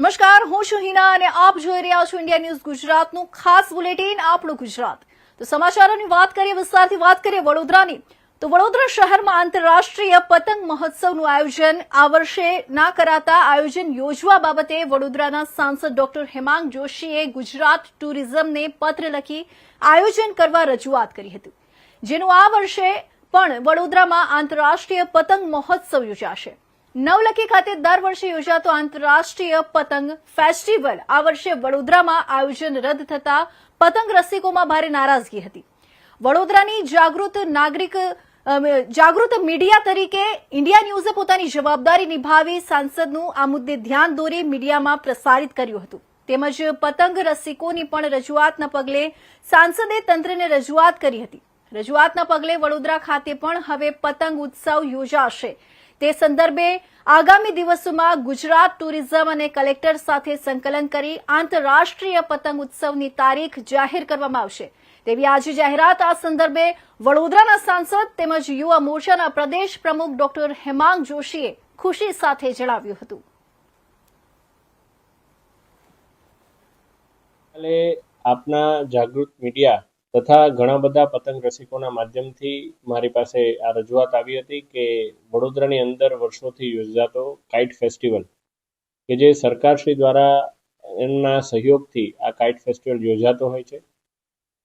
નમસ્કાર, હું છું હિના અને આપ જોઈ રહ્યા છો ઇન્ડિયા ન્યૂઝ ગુજરાતનું ખાસ બુલેટિન, આપણું ગુજરાત. તો સમાચારોની વાત કરીએ, વિસ્તારથી વાત કરીએ વડોદરાની. તો વડોદરા શહેરમાં આંતરરાષ્ટ્રીય પતંગ મહોત્સવનું આયોજન આ વર્ષે ના કરાતા આયોજન યોજવા બાબતે વડોદરાના સાંસદ ડોક્ટર હેમાંગ જોશીએ ગુજરાત ટુરિઝમને પત્ર લખી આયોજન કરવા રજૂઆત કરી હતી. જેનું આ વર્ષે પણ વડોદરામાં આંતરરાષ્ટ્રીય પતંગ મહોત્સવ યોજાશે. નવલખી ખાતે દર વર્ષે યોજાતો આંતરરાષ્ટ્રીય પતંગ ફેસ્ટિવલ આ વર્ષે વડોદરામાં આયોજન રદ થતા પતંગ રસિકોમાં ભારે નારાજગી હતી. વડોદરાની જાગૃત નાગરિક જાગૃત મીડિયા તરીકે ઇન્ડિયા ન્યૂઝે પોતાની જવાબદારી નિભાવી સાંસદનું આ મુદ્દે ધ્યાન દોરી મીડિયામાં પ્રસારિત કર્યું હતું. તેમજ પતંગ રસિકોની પણ રજૂઆતના પગલે સાંસદે તંત્રને રજૂઆત કરી હતી. રજૂઆતના પગલે વડોદરા ખાતે પણ હવે પતંગ ઉત્સવ યોજાશે. તે સંદર્ભે આગામી દિવસોમાં ગુજરાત ટુરિઝમ અને કલેક્ટર સાથે સંકલન કરી આંતરરાષ્ટ્રીય પતંગ ઉત્સવની તારીખ જાહેર કરવામાં આવશે. તેવી આજે જાહેરાત આ સંદર્ભે વડોદરાના સાંસદ તેમજ યુવા મોરચાના પ્રદેશ પ્રમુખ ડોક્ટર હેમાંગ જોશીએ ખુશી સાથે જણાવ્યું હતું. આપના જાગૃત મીડિયા તથા ઘણા બધા પતંગ રસિકોના માધ્યમથી મારી પાસે આ રજૂઆત આવી હતી કે વડોદરાની અંદર વર્ષોથી યોજાતો કાઇટ ફેસ્ટિવલ કે જે સરકારશ્રી દ્વારા એમના સહયોગથી આ કાઇટ ફેસ્ટિવલ યોજાતો હોય છે.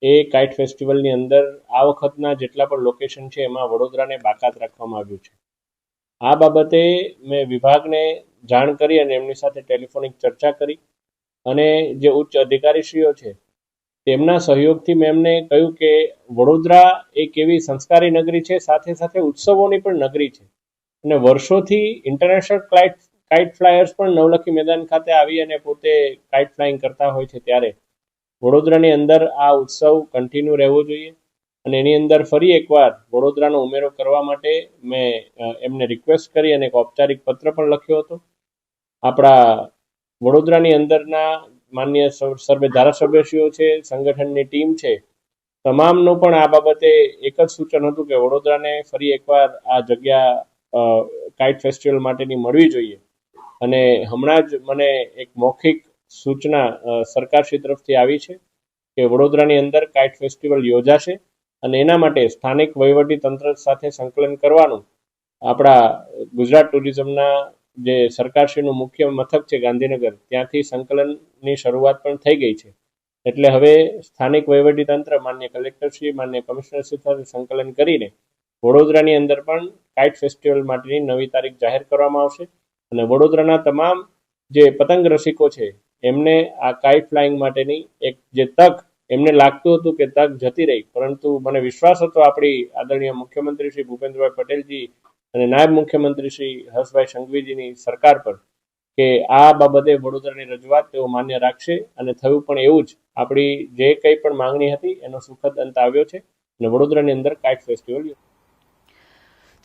એ કાઇટ ફેસ્ટિવલની અંદર આ વખતના જેટલા પણ લોકેશન છે, એમાં વડોદરાને બાકાત રાખવામાં આવ્યું છે. આ બાબતે મેં વિભાગને જાણ કરી અને એમની સાથે ટેલિફોનિક ચર્ચા કરી અને જે ઉચ્ચ અધિકારીશ્રીઓ છે તેમના સહયોગથી મેં એમને કહ્યું કે વડોદરા એક એવી સંસ્કારી નગરી છે, સાથે સાથે ઉત્સવોની પણ નગરી છે. અને વર્ષોથી ઇન્ટરનેશનલ ક્લાઇટ કાઇટ ફ્લાયર્સ પણ નવલખી મેદાન ખાતે આવી અને પોતે કાઇટ ફ્લાઇંગ કરતા હોય છે ત્યારે. વડોદરાની અંદર આ ઉત્સવ કન્ટિન્યુ રહેવો જોઈએ. અને એની અંદર ફરી એકવાર વડોદરાનો ઉમેરો કરવા માટે મેં એમને રિક્વેસ્ટ કરી અને એક ઔપચારિક પત્ર પણ લખ્યો હતો. આપણા વડોદરાની અંદરના માન્ય સર્વ- ધારાસભ્યશ્રીઓ છે, સંગઠનની ટીમ છે. તમામનું પણ આ બાબતે એક જ સૂચન હતું કે વડોદરાને ફરી એકવાર આ જગ્યા કાઇટ ફેસ્ટિવલ માટેની મળવી જોઈએ. અને હમણાં જ મને એક મૌખિક સૂચના સરકારશ્રી તરફથી આવી છે કે વડોદરાની અંદર કાઇટ ફેસ્ટિવલ યોજાશે અને એના માટે સ્થાનિક વહીવટી તંત્ર સાથે સંકલન કરવાનું આપણા ગુજરાત ટુરિઝમના જે સરકારશ્રીનું મુખ્ય મથક છે ગાંધીનગર, ત્યાંથી સંકલનની શરૂઆત પણ થઈ ગઈ છે. એટલે હવે સ્થાનિક વહીવટીતંત્ર, માન્ય કલેક્ટરશ્રી, માન્ય કમિશનરશ્રી સાથે સંકલન કરીને વડોદરાની અંદર પણ કાઇટ ફેસ્ટિવલ માટેની નવી તારીખ જાહેર કરવામાં આવશે. અને વડોદરાના તમામ જે પતંગ રસિકો છે, એમને આ કાઇટ ફ્લાઇંગ માટેની એક જે તક, એમને લાગતું હતું કે તક જતી રહી. પરંતુ મને વિશ્વાસ હતો આપણી આદરણીય મુખ્યમંત્રી શ્રી ભૂપેન્દ્રભાઈ પટેલજી અને નાયબ મુખ્યમંત્રી શ્રી હર્ષભાઈ સંઘવીજીની સરકાર પર કે આ બાબતે વડોદરાની રજૂઆત તેઓ માન્ય રાખશે અને થયું પણ એવું જ આપણી જે કંઈ પણ માંગણી હતી એનો સુખદ અંત આવ્યો છે અને વડોદરાની અંદર કાઇટ ફેસ્ટિવલ